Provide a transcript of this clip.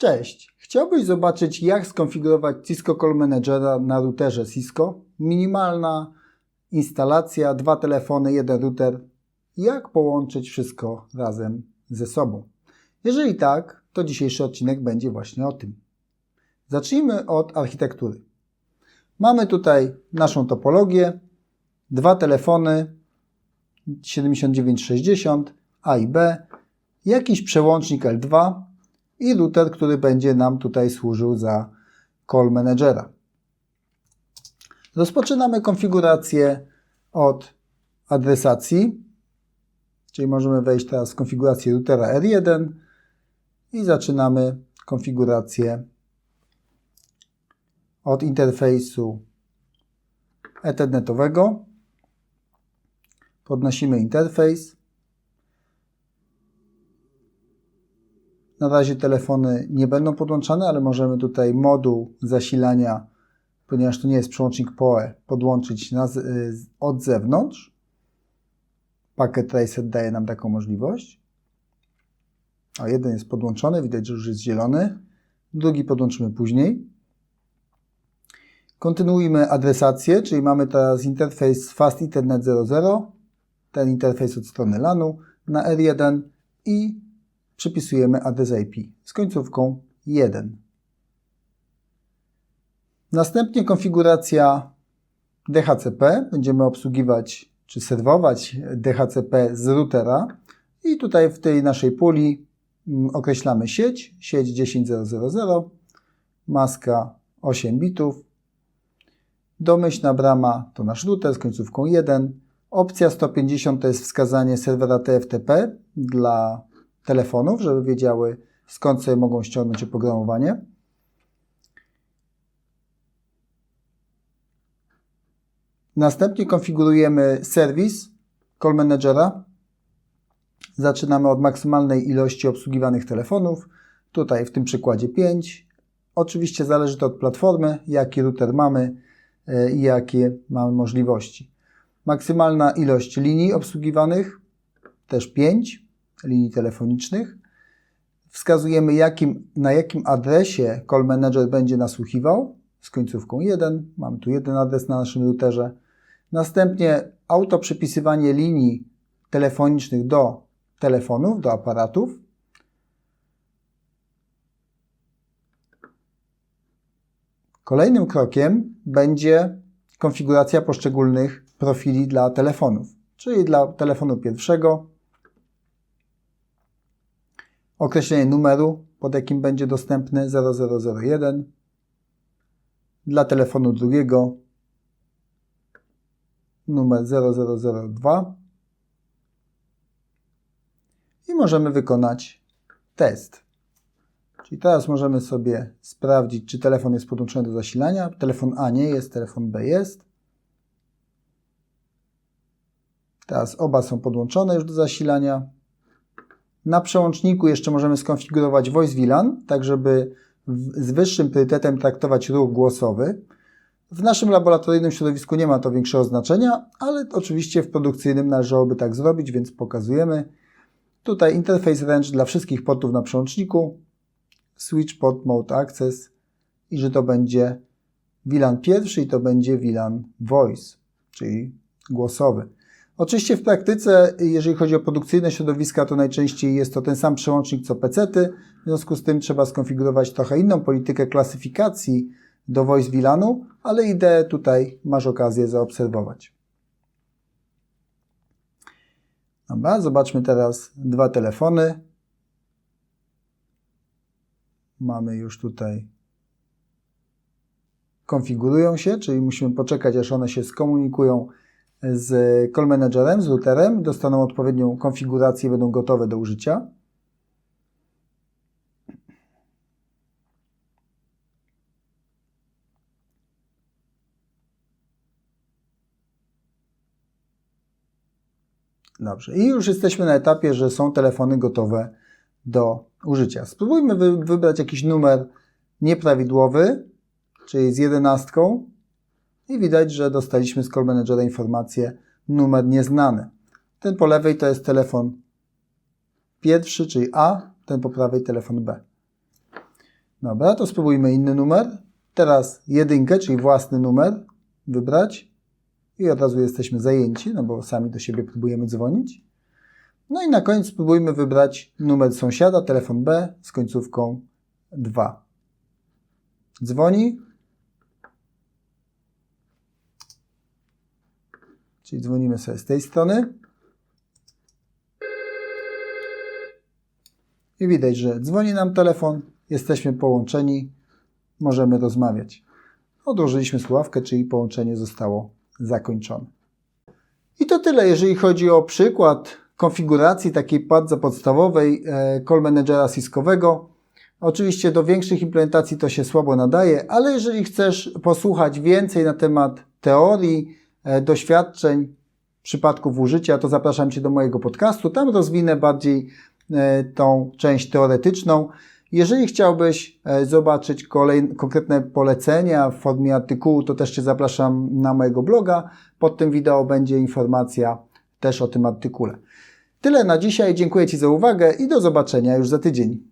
Cześć! Chciałbyś zobaczyć, jak skonfigurować Cisco Call Managera na routerze Cisco? Minimalna instalacja, dwa telefony, jeden router. Jak połączyć wszystko razem ze sobą? Jeżeli tak, to dzisiejszy odcinek będzie właśnie o tym. Zacznijmy od architektury. Mamy tutaj naszą topologię, dwa telefony 7960 A i B, jakiś przełącznik L2 i router, który będzie nam tutaj służył za call managera. Rozpoczynamy konfigurację od adresacji, czyli możemy wejść teraz w konfigurację routera R1 i zaczynamy konfigurację od interfejsu ethernetowego. Podnosimy interfejs. Na razie telefony nie będą podłączane, ale możemy tutaj moduł zasilania, ponieważ to nie jest przełącznik PoE, podłączyć na, z, od zewnątrz. Packet Tracer daje nam taką możliwość. O, jeden jest podłączony, widać, że już jest zielony. Drugi podłączymy później. Kontynuujmy adresację, czyli mamy teraz interfejs Fast Ethernet 00, ten interfejs od strony LANu na R1 i przypisujemy adres IP z końcówką 1. Następnie konfiguracja DHCP. Będziemy obsługiwać czy serwować DHCP z routera i tutaj w tej naszej puli określamy sieć, sieć 10000, maska 8 bitów, domyślna brama to nasz router z końcówką 1, opcja 150 to jest wskazanie serwera TFTP dla telefonów, żeby wiedziały skąd sobie mogą ściągnąć oprogramowanie. Następnie konfigurujemy serwis Call Managera. Zaczynamy od maksymalnej ilości obsługiwanych telefonów. Tutaj w tym przykładzie 5. Oczywiście zależy to od platformy, jaki router mamy i jakie mamy możliwości. Maksymalna ilość linii obsługiwanych też 5 linii telefonicznych. Wskazujemy, jakim, na jakim adresie Call Manager będzie nasłuchiwał z końcówką 1. Mamy tu jeden adres na naszym routerze. Następnie auto przypisywanie linii telefonicznych do telefonów, do aparatów. Kolejnym krokiem będzie konfiguracja poszczególnych profili dla telefonów, czyli dla telefonu pierwszego określenie numeru, pod jakim będzie dostępny 0001, dla telefonu drugiego numer 0002 i możemy wykonać test. Czyli teraz możemy sobie sprawdzić, czy telefon jest podłączony do zasilania. Telefon A nie jest, telefon B jest. Teraz oba są podłączone już do zasilania. Na przełączniku jeszcze możemy skonfigurować Voice VLAN, tak żeby z wyższym priorytetem traktować ruch głosowy. W naszym laboratoryjnym środowisku nie ma to większego znaczenia, ale oczywiście w produkcyjnym należałoby tak zrobić, więc pokazujemy. Tutaj interfejs range dla wszystkich portów na przełączniku, switch port mode access i że to będzie VLAN pierwszy i to będzie VLAN voice, czyli głosowy. Oczywiście w praktyce, jeżeli chodzi o produkcyjne środowiska, to najczęściej jest to ten sam przełącznik co PC-ty. W związku z tym trzeba skonfigurować trochę inną politykę klasyfikacji do Voice VLANu, ale ideę tutaj masz okazję zaobserwować. Dobra, zobaczmy teraz dwa telefony. Mamy już tutaj konfigurują się, czyli musimy poczekać, aż one się skomunikują z call managerem, z routerem, dostaną odpowiednią konfigurację będą gotowe do użycia. Dobrze, i już jesteśmy na etapie, że są telefony gotowe do użycia. Spróbujmy wy wybrać jakiś numer nieprawidłowy, czyli z jedenastką, i widać, że dostaliśmy z Call Managera informację numer nieznany. Ten po lewej to jest telefon pierwszy, czyli A, ten po prawej telefon B. Dobra, to spróbujmy inny numer. Teraz jedynkę, czyli własny numer wybrać. I od razu jesteśmy zajęci, no bo sami do siebie próbujemy dzwonić. No i na koniec spróbujmy wybrać numer sąsiada, telefon B z końcówką 2. Dzwoni. Czyli dzwonimy sobie z tej strony. I widać, że dzwoni nam telefon, jesteśmy połączeni, możemy rozmawiać. Odłożyliśmy słuchawkę, czyli połączenie zostało zakończone. I to tyle, jeżeli chodzi o przykład konfiguracji takiej bardzo podstawowej e, call managera Cisco'wego. Oczywiście do większych implementacji to się słabo nadaje, ale jeżeli chcesz posłuchać więcej na temat teorii, doświadczeń, przypadków użycia, to zapraszam Cię do mojego podcastu. Tam rozwinę bardziej e, tą część teoretyczną. Jeżeli chciałbyś e, zobaczyć kolej, konkretne polecenia w formie artykułu, to też Cię zapraszam na mojego bloga. Pod tym wideo będzie informacja też o tym artykule. Tyle na dzisiaj. Dziękuję Ci za uwagę i do zobaczenia już za tydzień.